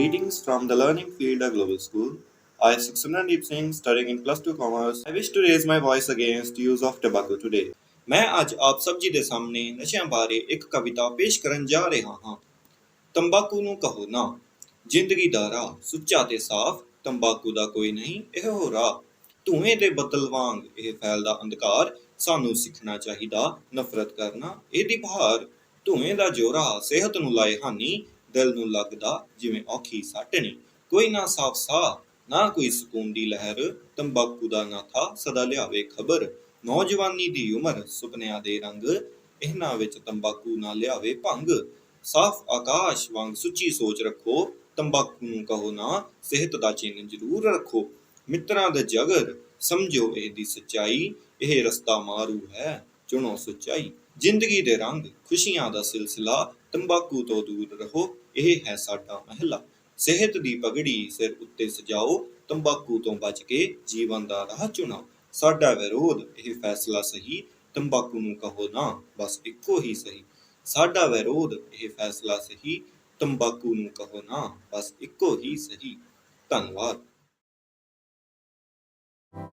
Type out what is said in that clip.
Greetings from the Learning Field at Global School. I, Sukhsanandeep Singh, studying in Plus 2 Commerce. I wish to raise my voice against use of tobacco today. ਮੈਂ ਅੱਜ ਆਪ ਸਭ ਜੀ ਦੇ ਸਾਹਮਣੇ ਨਸ਼ਿਆਂ ਬਾਰੇ ਇੱਕ ਕਵਿਤਾ ਪੇਸ਼ ਕਰਨ ਜਾ ਰਿਹਾ ਹਾਂ ਤੰਬਾਕੂ ਨੂੰ ਕਹੋ ਨਾ ਜ਼ਿੰਦਗੀ ਦਾ ਰਾਹ ਸੁੱਚਾ ਤੇ ਸਾਫ਼ ਤੰਬਾਕੂ ਦਾ ਕੋਈ ਨਹੀਂ ਇਹੋ ਰਾਹ ਧੂਏ ਦੇ ਬੱਦਲ ਵਾਂਗ ਇਹ ਫੈਲਦਾ ਅੰਧਕਾਰ ਸਾਨੂੰ ਸਿੱਖਣਾ ਚਾਹੀਦਾ ਨਫ਼ਰਤ ਕਰਨਾ ਇਹਦੀ ਬਹਾਰ ਧੂਏ ਦਾ ਜੋਰਾ ਸਿਹਤ ਨੂੰ ਲਾਏ ਹਾਨੀ ਦਿਲ ਨੂੰ ਲੱਗਦਾ ਜਿਵੇਂ ਔਖੀ ਸੱਟ ਕੋਈ ਨਾ ਸਾਫ਼ ਸਾਹ, ਨਾ ਕੋਈ ਸਕੂਨ ਦੀ ਲਹਿਰ, ਤੰਬਾਕੂ ਦਾ ਨਾ ਥਾ ਸਦਾ ਲਿਆਵੇ ਖਬਰ। ਨੌਜਵਾਨੀ ਦੀ ਉਮਰ, ਸੁਪਨਿਆਂ ਦੇ ਰੰਗ, ਇਹਨਾਂ ਵਿੱਚ ਤੰਬਾਕੂ ਨਾ ਲਿਆਵੇ ਭੰਗ। ਸਾਫ਼ ਆਕਾਸ਼ ਵਾਂਗ ਸੁੱਚੀ ਸੋਚ ਰੱਖੋ, ਤੰਬਾਕੂ ਨੂੰ ਕਹੋ ਨਾ, ਸਿਹਤ ਦਾ ਚਿੰਨ ਜ਼ਰੂਰ ਰੱਖੋ। ਮਿੱਤਰਾਂ ਦੇ ਜਗਰ, ਸਮਝੋ ਇਹਦੀ ਸੱਚਾਈ, ਇਹ ਰਸਤਾ ਮਾਰੂ ਹੈ, ਚੁਣੋ ਸੱਚਾਈ। ਜ਼ਿੰਦਗੀ ਦੇ ਰੰਗ, ਖੁਸ਼ੀਆਂ ਦਾ ਸਿਲਸਿਲਾ, ਤੰਬਾਕੂ ਤੋਂ ਦੂਰ ਰਹੋ, ਇਹ ਹੈ ਸਾਡਾ ਮਹਿਲਾ। ਸਿਹਤ ਦੀ ਪਗੜੀ ਸਿਰ ਉੱਤੇ ਸਜਾਓ, ਤੰਬਾਕੂ ਤੋਂ ਬਚ ਕੇ ਜੀਵਨ ਦਾ ਰਾਹ ਚੁਣੋ ਸਾਡਾ ਵਿਰੋਧ, ਇਹ ਫੈਸਲਾ ਸਹੀ, ਤੰਬਾਕੂ ਨੂੰ ਕਹੋ ਨਾ, ਬਸ ਇੱਕੋ ਹੀ ਸਹੀ। ਸਾਡਾ ਵਿਰੋਧ, ਇਹ ਫੈਸਲਾ ਸਹੀ, ਤੰਬਾਕੂ ਨੂੰ ਕਹੋ ਨਾ, ਬਸ ਇੱਕੋ ਹੀ ਸਹੀ। ਧੰਨਵਾਦ।